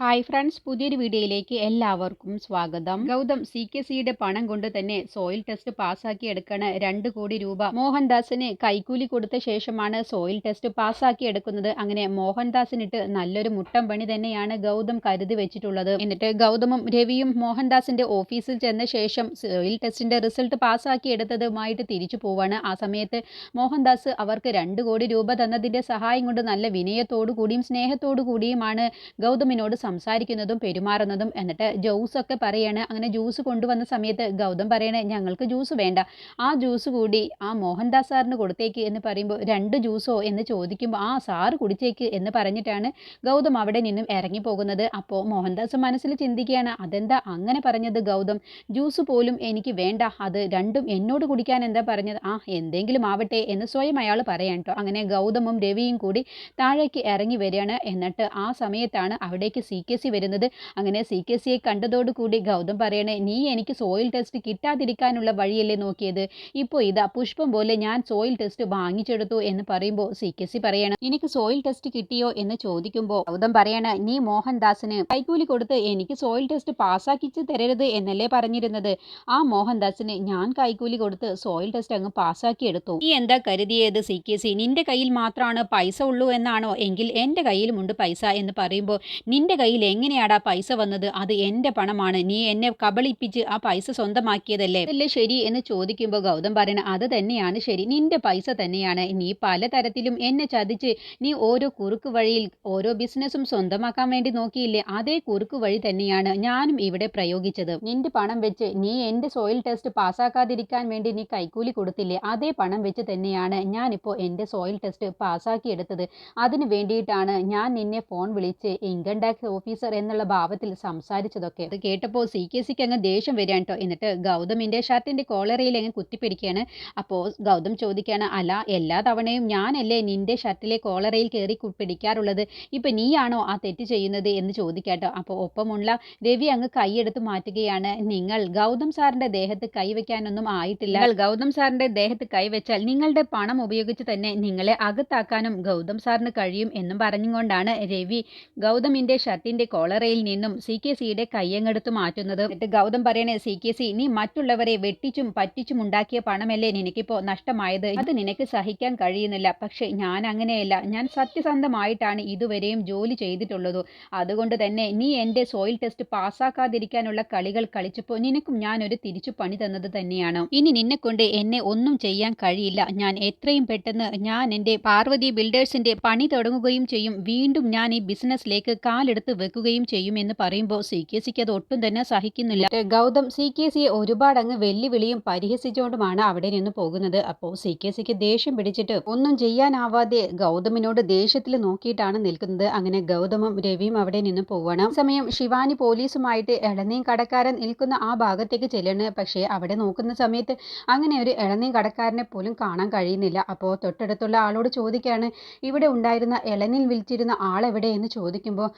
Hi friends പുതിയൊരു വീഡിയോയിലേക്ക് എല്ലാവർക്കും സ്വാഗതം. ഗൗതം സി കെ സിയുടെ പണം കൊണ്ട് തന്നെ സോയിൽ ടെസ്റ്റ് പാസ്സാക്കി എടുക്കണ രണ്ട് കോടി രൂപ മോഹൻദാസിന് കൈക്കൂലി കൊടുത്ത ശേഷമാണ് സോയിൽ ടെസ്റ്റ് പാസ്സാക്കി എടുക്കുന്നത്. അങ്ങനെ മോഹൻദാസിനിട്ട് നല്ലൊരു മുട്ടം പണി തന്നെയാണ് ഗൗതം കരുതി വെച്ചിട്ടുള്ളത്. എന്നിട്ട് ഗൗതമും രവിയും മോഹൻദാസിന്റെ ഓഫീസിൽ ചെന്ന ശേഷം സോയിൽ ടെസ്റ്റിന്റെ റിസൾട്ട് പാസ്സാക്കി എടുത്തതുമായിട്ട് തിരിച്ചു പോവാണ്. ആ സമയത്ത് മോഹൻദാസ് അവർക്ക് രണ്ട് കോടി രൂപ തന്നതിന്റെ സഹായം കൊണ്ട് നല്ല വിനയത്തോടു കൂടിയും സ്നേഹത്തോടു കൂടിയുമാണ് ഗൗതമിനോട് സംസാരിക്കുന്നതും പെരുമാറുന്നതും എന്നിട്ട് ജ്യൂസ് ഒക്കെ പറയാണ്. അങ്ങനെ ജ്യൂസ് കൊണ്ടുവന്ന സമയത്ത് ഗൗതം പറയണേ ഞങ്ങൾക്ക് ജ്യൂസ് വേണ്ട. ആ ജ്യൂസ് കൂടി ആ മോഹൻദാസ് സാറിന് കൊടുത്തേക്ക് എന്ന് പറയുമ്പോൾ രണ്ട് ജ്യൂസോ എന്ന് ചോദിക്കുമ്പോൾ ആ സാറ് കുടിച്ചേക്ക് എന്ന് പറഞ്ഞിട്ടാണ് ഗൗതം അവിടെ നിന്നും ഇറങ്ങി പോകുന്നത് അപ്പോൾ മോഹൻദാസ് മനസ്സിൽ ചിന്തിക്കുകയാണ് അതെന്താ അങ്ങനെ പറഞ്ഞത് ഗൗതം? ജ്യൂസ് പോലും എനിക്ക് വേണ്ട. അത് രണ്ടും എന്നോട് കുടിക്കാൻ എന്താ പറഞ്ഞത്? ആ എന്തെങ്കിലും ആവട്ടെ എന്ന് സ്വയം അയാൾ പറയാൻ കേട്ടോ അങ്ങനെ ഗൗതമും രവിയും കൂടി താഴേക്ക് ഇറങ്ങി വരികയാണ്. എന്നിട്ട് ആ സമയത്താണ് അവിടേക്ക് സി കെ സി വരുന്നത്. അങ്ങനെ സി കെ സിയെ കണ്ടതോടുകൂടി ഗൗതം പറയണേ നീ എനിക്ക് സോയിൽ ടെസ്റ്റ് കിട്ടാതിരിക്കാനുള്ള വഴിയല്ലേ നോക്കിയത്? ഇപ്പോൾ ഇതാ പുഷ്പം പോലെ ഞാൻ സോയിൽ ടെസ്റ്റ് വാങ്ങിച്ചെടുത്തു എന്ന് പറയുമ്പോൾ സി കെ സി പറയണം എനിക്ക് സോയിൽ ടെസ്റ്റ് കിട്ടിയോ? എന്ന് ചോദിക്കുമ്പോൾ ഗൗതം പറയണ നീ മോഹൻദാസിന് കൈക്കൂലി കൊടുത്ത് എനിക്ക് സോയിൽ ടെസ്റ്റ് പാസ്സാക്കിച്ച് തരരുത് എന്നല്ലേ പറഞ്ഞിരുന്നത്. ആ മോഹൻദാസിന് ഞാൻ കൈക്കൂലി കൊടുത്ത് സോയിൽ ടെസ്റ്റ് അങ്ങ് പാസ്സാക്കി എടുത്തു. നീ എന്താ കരുതിയത് സി കെ സി നിന്റെ കയ്യിൽ മാത്രമാണ് പൈസ ഉള്ളൂ എന്നാണോ? എങ്കിൽ എന്റെ കയ്യിലുമുണ്ട് പൈസ എന്ന് പറയുമ്പോൾ നിന്റെ കയ്യിൽ എങ്ങനെയാടാ പൈസ വന്നത്? അത് എന്റെ പണമാണ്. നീ എന്നെ കബളിപ്പിച്ച് ആ പൈസ സ്വന്തമാക്കിയതല്ലേ? അതല്ലേ ശരി എന്ന് ചോദിക്കുമ്പോൾ ഗൗതം പറയണ അത് തന്നെയാണ് ശരി. നിന്റെ പൈസ തന്നെയാണ്. നീ പലതരത്തിലും എന്നെ ചതിച്ച് നീ ഓരോ കുറുക്ക് വഴിയിൽ ഓരോ ബിസിനസ്സും സ്വന്തമാക്കാൻ വേണ്ടി നോക്കിയില്ലേ? അതേ കുറുക്ക് വഴി തന്നെയാണ് ഞാനും ഇവിടെ പ്രയോഗിച്ചത്. നിന്റെ പണം വെച്ച് നീ എന്റെ സോയിൽ ടെസ്റ്റ് പാസ്സാക്കാതിരിക്കാൻ വേണ്ടി നീ കൈക്കൂലി കൊടുത്തില്ലേ? അതേ പണം വെച്ച് തന്നെയാണ് ഞാനിപ്പോൾ എന്റെ സോയിൽ ടെസ്റ്റ് പാസ്സാക്കിയെടുത്തത്. അതിനു വേണ്ടിയിട്ടാണ് ഞാൻ നിന്നെ ഫോൺ വിളിച്ച് ഇൻകം ടാക്സ് ഓഫീസർ എന്നുള്ള ഭാവത്തിൽ സംസാരിച്ചതൊക്കെ അത് കേട്ടപ്പോൾ സി കെ സിക്ക് അങ്ങ് ദേഷ്യം വരികയാണ് കേട്ടോ എന്നിട്ട് ഗൗതമിന്റെ ഷർട്ടിന്റെ കോളറയിൽ അങ്ങ് കുത്തിപ്പിടിക്കുകയാണ്. അപ്പോൾ ഗൗതം ചോദിക്കുകയാണ് അല്ല എല്ലാ തവണയും ഞാനല്ലേ നിന്റെ ഷർട്ടിലെ കോളറയിൽ കയറി പിടിക്കാറുള്ളത്? ഇപ്പം നീയാണോ ആ തെറ്റ് ചെയ്യുന്നത്? എന്ന് ചോദിക്കാട്ടോ അപ്പോൾ ഒപ്പമുള്ള രവി അങ്ങ് കൈയെടുത്ത് മാറ്റുകയാണ്. നിങ്ങൾ ഗൗതം സാറിന്റെ ദേഹത്ത് കൈവയ്ക്കാനൊന്നും ആയിട്ടില്ല. ഗൗതം സാറിന്റെ ദേഹത്ത് കൈവച്ചാൽ നിങ്ങളുടെ പണം ഉപയോഗിച്ച് തന്നെ നിങ്ങളെ അകത്താക്കാനും ഗൗതം സാറിന് കഴിയും എന്നും പറഞ്ഞുകൊണ്ടാണ് രവി ഗൗതമിന്റെ ഷർട്ടിന്റെ കോളറയിൽ നിന്നും സി കെ സിയുടെ കയ്യങ്ങെടുത്ത് മാറ്റുന്നത്. എന്നിട്ട് ഗൗതം പറയണേ സി കെ സി നീ മറ്റുള്ളവരെ വെട്ടിച്ചും പറ്റിച്ചും ഉണ്ടാക്കിയ പണമല്ലേ നിനക്കിപ്പോ നഷ്ടമായത്? അത് നിനക്ക് സഹിക്കാൻ കഴിയുന്നില്ല. പക്ഷെ ഞാൻ അങ്ങനെയല്ല. ഞാൻ സത്യസന്ധമായിട്ടാണ് ഇതുവരെയും ജോലി ചെയ്തിട്ടുള്ളത്. അതുകൊണ്ട് തന്നെ നീ എന്റെ സോയിൽ ടെസ്റ്റ് പാസ്സാക്കാതിരിക്കാനുള്ള കളികൾ കളിച്ചപ്പോൾ നിനക്കും ഞാൻ ഒരു തിരിച്ചു പണി തന്നത് തന്നെയാണ്. ഇനി നിന്നെ കൊണ്ട് എന്നെ ഒന്നും ചെയ്യാൻ കഴിയില്ല. ഞാൻ എത്രയും പെട്ടെന്ന് ഞാൻ എന്റെ പാർവതി ബിൽഡേഴ്സിന്റെ പണി തുടങ്ങുകയും ചെയ്യും. വീണ്ടും ഞാൻ ഈ ബിസിനസ്സിലേക്ക് കാലെടുത്ത് വെക്കുകയും ചെയ്യുമെന്ന് പറയുമ്പോൾ സി കെ സിക്ക് അത് ഒട്ടും തന്നെ സഹിക്കുന്നില്ല. ഗൗതം സി കെ സിയെ ഒരുപാടങ്ങ് വെല്ലുവിളിയും പരിഹസിച്ചുകൊണ്ടുമാണ് അവിടെ നിന്ന് പോകുന്നത്. അപ്പോൾ സി കെ സിക്ക് ദേഷ്യം പിടിച്ചിട്ട് ഒന്നും ചെയ്യാനാവാതെ ഗൗതമിനോട് ദേഷ്യത്തിൽ നോക്കിയിട്ടാണ് നിൽക്കുന്നത്. അങ്ങനെ ഗൗതമും രവിയും അവിടെ നിന്ന് പോവണം. സമയം ശിവാനി പോലീസുമായിട്ട് ഇളനീം കടക്കാരൻ നിൽക്കുന്ന ആ ഭാഗത്തേക്ക് ചെല്ലണ്. പക്ഷേ അവിടെ നോക്കുന്ന സമയത്ത് അങ്ങനെ ഒരു ഇളനീം കടക്കാരനെ പോലും കാണാൻ കഴിയുന്നില്ല. അപ്പോൾ തൊട്ടടുത്തുള്ള ആളോട് ചോദിക്കുകയാണ് ഇവിടെ ഉണ്ടായിരുന്ന ഇളനിൽ വിളിച്ചിരുന്ന ആളെവിടെ എന്ന് ചോദിക്കുമ്പോൾ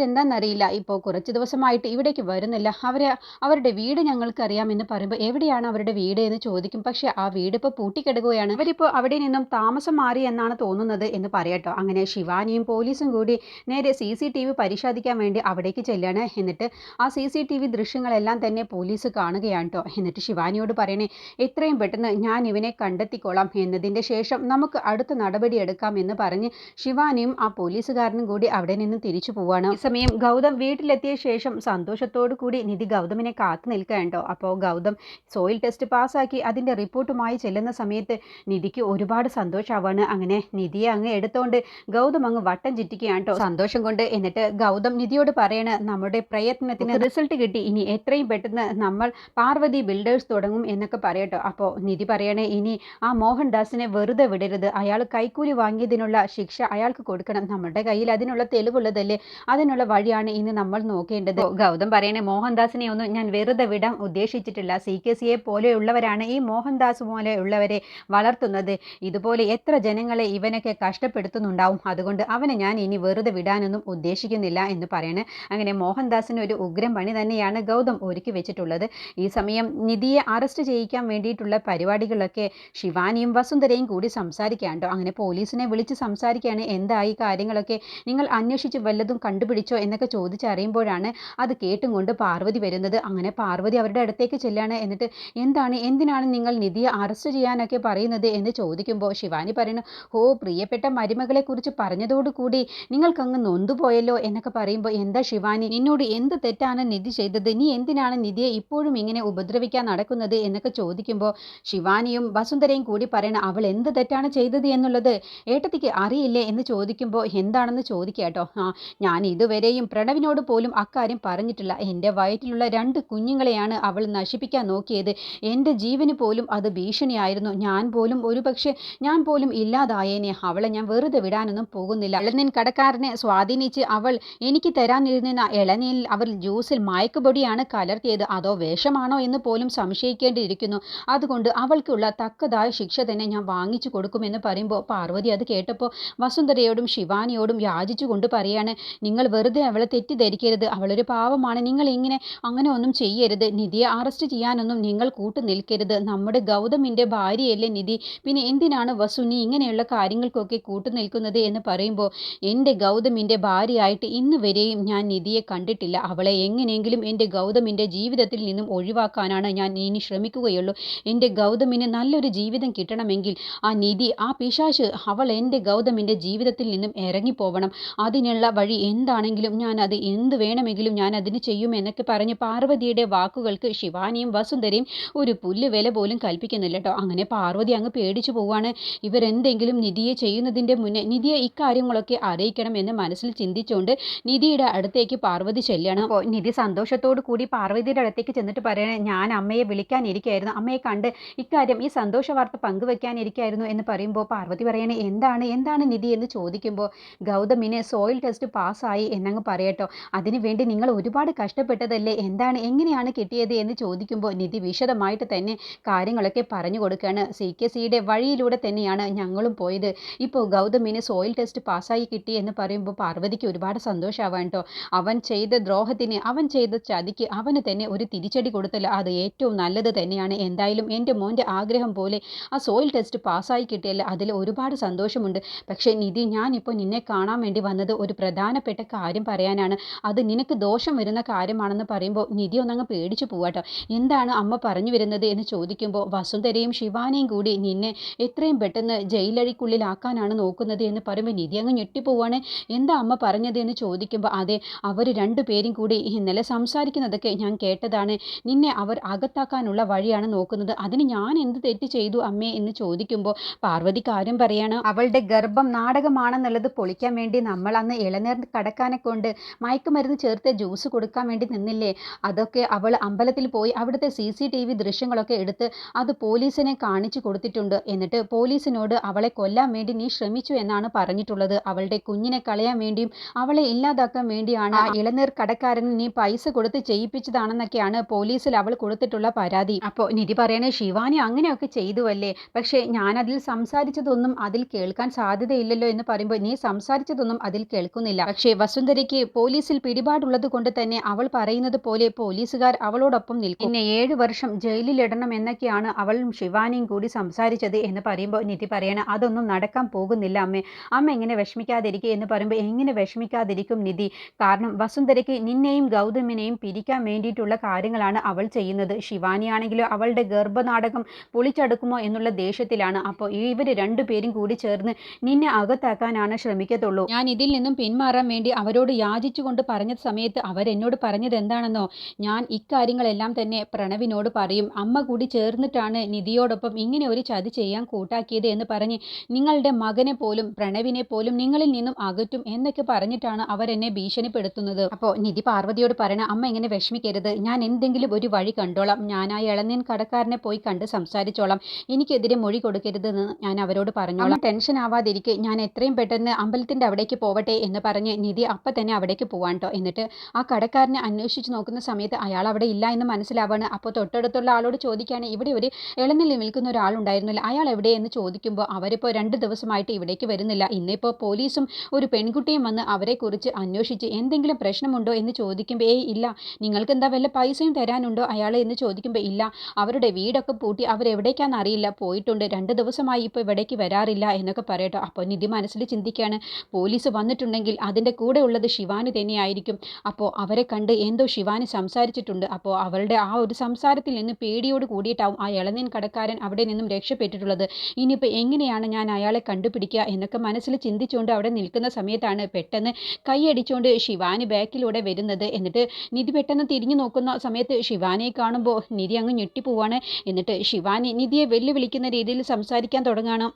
അവരെന്താണെന്നറിയില്ല ഇപ്പോൾ കുറച്ച് ദിവസമായിട്ട് ഇവിടേക്ക് വരുന്നില്ല. അവരെ അവരുടെ വീട് ഞങ്ങൾക്ക് അറിയാമെന്ന് പറയുമ്പോൾ എവിടെയാണ് അവരുടെ വീട് എന്ന് ചോദിക്കും. പക്ഷേ ആ വീട് ഇപ്പോൾ പൂട്ടിക്കിടക്കുകയാണ്. അവരിപ്പോൾ അവിടെ നിന്നും താമസം മാറി എന്നാണ് തോന്നുന്നത് എന്ന് പറയട്ടോ അങ്ങനെ ശിവാനിയും പോലീസും കൂടി നേരെ സി സി ടി വി പരിശോധിക്കാൻ വേണ്ടി അവിടേക്ക് ചെല്ലാണ്. എന്നിട്ട് ആ സി സി ടി വി ദൃശ്യങ്ങളെല്ലാം തന്നെ പോലീസ് കാണുകയാണ് കേട്ടോ. എന്നിട്ട് ശിവാനിയോട് പറയണേ എത്രയും പെട്ടെന്ന് ഞാൻ ഇവനെ കണ്ടെത്തിക്കോളാം. എന്നതിന്റെ ശേഷം നമുക്ക് അടുത്ത നടപടി എടുക്കാം എന്ന് പറഞ്ഞ് ശിവാനിയും ആ പോലീസുകാരനും കൂടി അവിടെ നിന്ന് തിരിച്ചു പോവാണ്. ഈ സമയം ഗൗതം വീട്ടിലെത്തിയ ശേഷം സന്തോഷത്തോടു കൂടി നിധി ഗൗതമിനെ കാത്തു നിൽക്കുകയുണ്ടോ അപ്പോൾ ഗൗതം സോയിൽ ടെസ്റ്റ് പാസ്സാക്കി അതിന്റെ റിപ്പോർട്ടുമായി ചെല്ലുന്ന സമയത്ത് നിധിക്ക് ഒരുപാട് സന്തോഷമാവാണ് അങ്ങനെ നിധിയെ അങ്ങ് എടുത്തോണ്ട് ഗൗതം അങ്ങ് വട്ടം ചുറ്റിക്കുകയാണ് കേട്ടോ. സന്തോഷം കൊണ്ട് എന്നിട്ട് ഗൗതം നിധിയോട് പറയണ നമ്മുടെ പ്രയത്നത്തിന് റിസൾട്ട് കിട്ടി. ഇനി എത്രയും പെട്ടെന്ന് നമ്മൾ പാർവതി ബിൽഡേഴ്സ് തുടങ്ങും എന്നൊക്കെ പറയട്ടോ അപ്പോൾ നിധി പറയണേ ഇനി ആ മോഹൻദാസിനെ വെറുതെ വിടരുത്. അയാൾ കൈക്കൂലി വാങ്ങിയതിനുള്ള ശിക്ഷ അയാൾക്ക് കൊടുക്കണം. നമ്മുടെ കയ്യിൽ അതിനുള്ള തെളിവുള്ളതല്ലേ? അതിനുള്ള വഴിയാണ് ഇനി നമ്മൾ നോക്കേണ്ടത്. ഗൗതം പറയണേ മോഹൻദാസിനെ ഒന്നും ഞാൻ വെറുതെ വിടാൻ ഉദ്ദേശിച്ചിട്ടില്ല. സി കെ സിയെ പോലെയുള്ളവരാണ് ഈ മോഹൻദാസ് പോലെയുള്ളവരെ വളർത്തുന്നത്. ഇതുപോലെ എത്ര ജനങ്ങളെ ഇവനൊക്കെ കഷ്ടപ്പെടുത്തുന്നുണ്ടാവും. അതുകൊണ്ട് അവനെ ഞാൻ ഇനി വെറുതെ വിടാനൊന്നും ഉദ്ദേശിക്കുന്നില്ല എന്ന് പറയണേ. അങ്ങനെ മോഹൻദാസിന് ഒരു ഉഗ്രം പണി തന്നെയാണ് ഗൗതം ഒരുക്കി വെച്ചിട്ടുള്ളത്. ഈ സമയം നിധിയെ അറസ്റ്റ് ചെയ്യിക്കാൻ വേണ്ടിയിട്ടുള്ള പരിപാടികളൊക്കെ ശിവാനിയും വസുന്ധരയും കൂടി സംസാരിക്കാണ്ടോ അങ്ങനെ പോലീസിനെ വിളിച്ച് സംസാരിക്കുകയാണ്. എന്തായി കാര്യങ്ങളൊക്കെ? നിങ്ങൾ അന്വേഷിച്ച് വല്ലതും കണ്ടുപിടിച്ചോ? വെച്ചോ എന്നൊക്കെ ചോദിച്ചറിയുമ്പോഴാണ് അത് കേട്ടും കൊണ്ട് പാർവതി വരുന്നത്. അങ്ങനെ പാർവതി അവരുടെ അടുത്തേക്ക് ചെല്ലാണ്. എന്നിട്ട് എന്താണ് എന്തിനാണ് നിങ്ങൾ നിധിയെ അറസ്റ്റ് ചെയ്യാനൊക്കെ പറയുന്നത് എന്ന് ചോദിക്കുമ്പോൾ ശിവാനി പറയുന്നു ഓ പ്രിയപ്പെട്ട മരുമകളെ കുറിച്ച് പറഞ്ഞതോടുകൂടി നിങ്ങൾക്കങ്ങ് നൊന്തുപോയല്ലോ എന്നൊക്കെ പറയുമ്പോൾ എന്താ ശിവാനി നിന്നോട് എന്ത് തെറ്റാണ് നിധി ചെയ്തത്? നീ എന്തിനാണ് നിധിയെ ഇപ്പോഴും ഇങ്ങനെ ഉപദ്രവിക്കാൻ നടക്കുന്നത്? എന്നൊക്കെ ചോദിക്കുമ്പോൾ ശിവാനിയും വസുന്ധരയും കൂടി പറയണം അവൾ എന്ത് തെറ്റാണ് ചെയ്തത് എന്നുള്ളത് ഏട്ടത്തിക്ക് അറിയില്ലേ? എന്ന് ചോദിക്കുമ്പോൾ എന്താണെന്ന് ചോദിക്കുക കേട്ടോ. ആ ഞാൻ ഇതുവരെയും പ്രണവിനോട് പോലും അക്കാര്യം പറഞ്ഞിട്ടില്ല. എന്റെ വയറ്റിലുള്ള രണ്ട് കുഞ്ഞുങ്ങളെയാണ് അവൾ നശിപ്പിക്കാൻ നോക്കിയത്. എന്റെ ജീവന് പോലും അത് ഭീഷണിയായിരുന്നു. ഞാൻ പോലും ഒരു പക്ഷേ ഞാൻ പോലും ഇല്ലാതായേനെ. അവളെ ഞാൻ വെറുതെ വിടാനൊന്നും പോകുന്നില്ല. ഇളനീൻ കടക്കാരനെ സ്വാധീനിച്ച് അവൾ എനിക്ക് തരാനിരുന്ന ഇളനീൽ അവർ ജ്യൂസിൽ മയക്കുപൊടിയാണ് കലർത്തിയത്. അതോ വേഷമാണോ എന്ന് പോലും സംശയിക്കേണ്ടിയിരിക്കുന്നു. അതുകൊണ്ട് അവൾക്കുള്ള തക്കതായ ശിക്ഷ തന്നെ ഞാൻ വാങ്ങിച്ചു കൊടുക്കുമെന്ന് പറയുമ്പോൾ പാർവതി അത് കേട്ടപ്പോൾ വസുന്ധരയോടും ശിവാനിയോടും യാചിച്ചുകൊണ്ട് പറയാണ് നിങ്ങൾ വെറുതെ അവളെ തെറ്റിദ്ധരിക്കരുത്. അവളൊരു പാവമാണ്. നിങ്ങൾ ഇങ്ങനെ അങ്ങനെ ഒന്നും ചെയ്യരുത്. നിധിയെ അറസ്റ്റ് ചെയ്യാനൊന്നും നിങ്ങൾ കൂട്ടു നിൽക്കരുത്. നമ്മുടെ ഗൗതമിന്റെ ഭാര്യയല്ലേ നിധി. പിന്നെ എന്തിനാണ് വസുനി ഇങ്ങനെയുള്ള കാര്യങ്ങൾക്കൊക്കെ കൂട്ടു നിൽക്കുന്നത് എന്ന് പറയുമ്പോൾ എന്റെ ഗൗതമിന്റെ ഭാര്യയായിട്ട് ഇന്ന് വരെയും ഞാൻ നിധിയെ കണ്ടിട്ടില്ല. അവളെ എങ്ങനെയെങ്കിലും എന്റെ ഗൗതമിന്റെ ജീവിതത്തിൽ നിന്നും ഒഴിവാക്കാനാണ് ഞാൻ ഇനി ശ്രമിക്കുകയുള്ളൂ. എന്റെ ഗൗതമിന് നല്ലൊരു ജീവിതം കിട്ടണമെങ്കിൽ ആ നിധി ആ പിശാശ് അവൾ എന്റെ ഗൗതമിന്റെ ജീവിതത്തിൽ നിന്നും ഇറങ്ങിപ്പോവണം. അതിനുള്ള വഴി എന്താണെങ്കിലും ഞാൻ അത് എന്ത് വേണമെങ്കിലും ഞാൻ അതിന് ചെയ്യും എന്നൊക്കെ പറഞ്ഞ് പാർവതിയുടെ വാക്കുകൾക്ക് ശിവാനിയും വസുന്ധരയും ഒരു പുല്ല് വില പോലും കൽപ്പിക്കുന്നില്ല കേട്ടോ. അങ്ങനെ പാർവതി അങ്ങ് പേടിച്ചു പോവാണ്. ഇവരെന്തെങ്കിലും നിധിയെ ചെയ്യുന്നതിന്റെ മുന്നേ നിധിയെ ഇക്കാര്യങ്ങളൊക്കെ അറിയിക്കണം എന്ന് മനസ്സിൽ ചിന്തിച്ചുകൊണ്ട് നിധിയുടെ അടുത്തേക്ക് പാർവതി ചെല്ലണം. അപ്പോൾ നിധി സന്തോഷത്തോടു കൂടി പാർവതിയുടെ അടുത്തേക്ക് ചെന്നിട്ട് പറയണേ ഞാൻ അമ്മയെ വിളിക്കാനിരിക്കായിരുന്നു അമ്മയെ കണ്ട് ഇക്കാര്യം ഈ സന്തോഷ വാർത്ത പങ്കുവെക്കാനിരിക്കായിരുന്നു എന്ന് പറയുമ്പോൾ പാർവതി പറയണേ എന്താണ്? എന്താണ് നിധി? എന്ന് ചോദിക്കുമ്പോൾ ഗൗതമിനെ സോയിൽ ടെസ്റ്റ് പാസ്സായി എന്നങ്ങ് പറയട്ടോ. അതിനുവേണ്ടി നിങ്ങൾ ഒരുപാട് കഷ്ടപ്പെട്ടതല്ലേ? എന്താണ് എങ്ങനെയാണ് കിട്ടിയത് എന്ന് ചോദിക്കുമ്പോൾ നിധി വിശദമായിട്ട് തന്നെ കാര്യങ്ങളൊക്കെ പറഞ്ഞു കൊടുക്കുകയാണ്. സി കെ സിയുടെ വഴിയിലൂടെ തന്നെയാണ് ഞങ്ങളും പോയത്. ഇപ്പോൾ ഗൗതമിന് സോയിൽ ടെസ്റ്റ് പാസ്സായി കിട്ടി എന്ന് പറയുമ്പോൾ പാർവതിക്ക് ഒരുപാട് സന്തോഷമാവാൻ കേട്ടോ. അവൻ ചെയ്ത ദ്രോഹത്തിന് അവൻ ചെയ്ത ചതിക്ക് അവന് തന്നെ ഒരു തിരിച്ചടി കൊടുത്തല്ല. അത് ഏറ്റവും നല്ലത് തന്നെയാണ്. എന്തായാലും എന്റെ മോന്റെ ആഗ്രഹം പോലെ ആ സോയിൽ ടെസ്റ്റ് പാസ്സായി കിട്ടിയല്ല. അതിൽ ഒരുപാട് സന്തോഷമുണ്ട്. പക്ഷേ നിധി ഞാനിപ്പോൾ നിന്നെ കാണാൻ വേണ്ടി വന്നത് ഒരു പ്രധാനപ്പെട്ട കാര്യം പറയാനാണ്. അത് നിനക്ക് ദോഷം വരുന്ന കാര്യമാണെന്ന് പറയുമ്പോൾ നിധി ഒന്നങ്ങ് പേടിച്ചു പോവാട്ടോ. എന്താണ് അമ്മ പറഞ്ഞു വരുന്നത് എന്ന് ചോദിക്കുമ്പോൾ വസുന്ധരയും ശിവാനിയും കൂടി നിന്നെ എത്രയും പെട്ടെന്ന് ജയിലഴിക്കുള്ളിലാക്കാനാണ് നോക്കുന്നത് എന്ന് പറയുമ്പോൾ നിധി അങ്ങ് ഞെട്ടിപ്പോവാണ്. എന്താ അമ്മ പറഞ്ഞത് എന്ന് ചോദിക്കുമ്പോൾ അതെ അവർ രണ്ടുപേരും കൂടി ഇന്നലെ സംസാരിക്കുന്നതൊക്കെ ഞാൻ കേട്ടതാണ്. നിന്നെ അവർ അകത്താക്കാനുള്ള വഴിയാണ് നോക്കുന്നത്. അതിന് ഞാൻ എന്ത് തെറ്റ് ചെയ്തു അമ്മേ എന്ന് ചോദിക്കുമ്പോൾ പാർവതി കാര്യം പറയാണ് അവളുടെ ഗർഭം നാടകമാണെന്നുള്ളത് പൊളിക്കാൻ വേണ്ടി നമ്മൾ അന്ന് ഇളനേർ കടക്കാനെ കൊണ്ട് മയക്കുമരുന്ന് ചേർത്ത് ജ്യൂസ് കൊടുക്കാൻ വേണ്ടി നിന്നില്ലേ? അതൊക്കെ അവൾ അമ്പലത്തിൽ പോയി അവിടുത്തെ സി സി ടി വി ദൃശ്യങ്ങളൊക്കെ എടുത്ത് അത് പോലീസിനെ കാണിച്ചു കൊടുത്തിട്ടുണ്ട്. എന്നിട്ട് പോലീസിനോട് അവളെ കൊല്ലാൻ വേണ്ടി നീ ശ്രമിച്ചു എന്നാണ് പറഞ്ഞിട്ടുള്ളത്. അവളുടെ കുഞ്ഞിനെ കളയാൻ വേണ്ടിയും അവളെ ഇല്ലാതാക്കാൻ വേണ്ടിയാണ് ഇളനീർ കടക്കാരന് നീ പൈസ കൊടുത്ത് ചെയ്യിപ്പിച്ചതാണെന്നൊക്കെയാണ് പോലീസിൽ അവൾ കൊടുത്തിട്ടുള്ള പരാതി. അപ്പോൾ നിധി പറയണേ ശിവാനി അങ്ങനെയൊക്കെ ചെയ്തു അല്ലേ പക്ഷേ ഞാനതിൽ സംസാരിച്ചതൊന്നും അതിൽ കേൾക്കാൻ സാധ്യതയില്ലല്ലോ എന്ന് പറയുമ്പോൾ നീ സംസാരിച്ചതൊന്നും അതിൽ കേൾക്കുന്നില്ല. പക്ഷേ വസുന്ധരയ്ക്ക് പോലീസിൽ പിടിപാടുള്ളത് കൊണ്ട് തന്നെ അവൾ പറയുന്നത് പോലെ പോലീസുകാർ അവളോടൊപ്പം നിൽക്കും. പിന്നെ ഏഴ് വർഷം ജയിലിലിടണം എന്നൊക്കെയാണ് അവളും ശിവാനിയും കൂടി സംസാരിച്ചത് എന്ന് പറയുമ്പോൾ നിധി പറയണ അതൊന്നും നടക്കാൻ പോകുന്നില്ല അമ്മേ. അമ്മ എങ്ങനെ വിഷമിക്കാതിരിക്കുക? എന്ന് പറയുമ്പോൾ എങ്ങനെ വിഷമിക്കാതിരിക്കും നിധി? കാരണം വസുന്ധരയ്ക്ക് നിന്നെയും ഗൗതമിനെയും പിരിക്കാൻ വേണ്ടിയിട്ടുള്ള കാര്യങ്ങളാണ് അവൾ ചെയ്യുന്നത്. ശിവാനിയാണെങ്കിലും അവളുടെ ഗർഭനാടകം പൊളിച്ചടുക്കുമോ എന്നുള്ള ദേഷ്യത്തിലാണ്. അപ്പോൾ ഇവർ രണ്ടുപേരും കൂടി ചേർന്ന് നിന്നെ അകത്താക്കാനാണ് ശ്രമിക്കത്തുള്ളൂ. ഞാൻ ഇതിൽ നിന്നും പിന്മാറാൻ വേണ്ടി അവരോട് യാചിച്ചുകൊണ്ട് പറഞ്ഞ സമയത്ത് അവരെന്നോട് പറഞ്ഞത് എന്താണെന്നോ ഞാൻ ഇക്കാര്യങ്ങളെല്ലാം തന്നെ പ്രണവിനോട് പറയും. അമ്മ കൂടി ചേർന്നിട്ടാണ് നിധിയോടൊപ്പം ഇങ്ങനെ ഒരു ചതി ചെയ്യാൻ കൂട്ടാക്കിയത് എന്ന് പറഞ്ഞ് നിങ്ങളുടെ മകനെ പോലും പ്രണവിനെ പോലും നിങ്ങളിൽ നിന്നും അകറ്റും എന്നൊക്കെ പറഞ്ഞിട്ടാണ് അവരെന്നെ ഭീഷണിപ്പെടുത്തുന്നത്. അപ്പോൾ നിധി പാർവതിയോട് പറയണ അമ്മ ഇങ്ങനെ വിഷമിക്കരുത്. ഞാൻ എന്തെങ്കിലും ഒരു വഴി കണ്ടോളാം. ഞാൻ ആ ഇളനീൻ കടക്കാരനെ പോയി കണ്ട് സംസാരിച്ചോളാം. എനിക്കെതിരെ മൊഴി കൊടുക്കരുതെന്ന് ഞാൻ അവരോട് പറഞ്ഞോളാം. ടെൻഷൻ ആവാതിരിക്കെ ഞാൻ എത്രയും പെട്ടെന്ന് അമ്പലത്തിന്റെ അവിടേക്ക് പോവട്ടെ എന്ന് പറഞ്ഞ് നിധി അപ്പം തന്നെ അവിടേക്ക് പോവാൻ കേട്ടോ എന്നിട്ട് ആ കടക്കാരനെ അന്വേഷിച്ച് നോക്കുന്ന സമയത്ത് അയാൾ അവിടെ ഇല്ല എന്ന് മനസ്സിലാവാണ്. അപ്പോൾ തൊട്ടടുത്തുള്ള ആളോട് ചോദിക്കുകയാണ് ഇവിടെ ഒരു ഇളനിൽ നിൽക്കുന്ന ഒരാളുണ്ടായിരുന്നില്ല അയാൾ എവിടെ എന്ന് ചോദിക്കുമ്പോൾ അവരിപ്പോൾ രണ്ട് ദിവസമായിട്ട് ഇവിടേക്ക് വരുന്നില്ല. ഇന്നിപ്പോൾ പോലീസും ഒരു പെൺകുട്ടിയും വന്ന് അവരെക്കുറിച്ച് അന്വേഷിച്ച് എന്തെങ്കിലും പ്രശ്നമുണ്ടോ എന്ന് ചോദിക്കുമ്പോൾ ഏയ് ഇല്ല. നിങ്ങൾക്ക് എന്താ വല്ല പൈസയും തരാനുണ്ടോ? അയാൾ എന്ന് ചോദിക്കുമ്പോൾ ഇല്ല. അവരുടെ വീടൊക്കെ പൂട്ടി അവരെവിടേക്കാന്ന് അറിയില്ല. പോയിട്ടുണ്ട്. രണ്ട് ദിവസമായി ഇപ്പോൾ ഇവിടേക്ക് വരാറില്ല എന്നൊക്കെ പറയട്ടോ. അപ്പോൾ നിധി മനസ്സിൽ ചിന്തിക്കുകയാണ് പോലീസ് വന്നിട്ടുണ്ടെങ്കിൽ അതിന്റെ കൂടെ ഉള്ളത് ശിവാനി തന്നെയായിരിക്കും. അപ്പോൾ അവരെ കണ്ട് എന്തോ ശിവാനി സംസാരിച്ചിട്ടുണ്ട്. അപ്പോൾ അവളുടെ ആ ഒരു സംസാരത്തിൽ നിന്ന് പേടിയോട് കൂടിയിട്ടാവും ആ ഇളനീൻ കടക്കാരൻ അവിടെ നിന്നും രക്ഷപ്പെട്ടിട്ടുള്ളത്. ഇനിയിപ്പോൾ എങ്ങനെയാണ് ഞാൻ അയാളെ കണ്ടുപിടിക്കുക എന്നൊക്കെ മനസ്സിൽ ചിന്തിച്ചുകൊണ്ട് അവിടെ നിൽക്കുന്ന സമയത്താണ് പെട്ടെന്ന് കൈയടിച്ചുകൊണ്ട് ശിവാനി ബാക്കിലൂടെ വരുന്നത്. എന്നിട്ട് നിധി പെട്ടെന്ന് തിരിഞ്ഞു നോക്കുന്ന സമയത്ത് ശിവാനിയെ കാണുമ്പോൾ നിധി അങ്ങ് ഞെട്ടിപ്പോവാണ്. എന്നിട്ട് ശിവാനി നിധിയെ വെല്ലുവിളിക്കുന്ന രീതിയിൽ സംസാരിക്കാൻ തുടങ്ങണം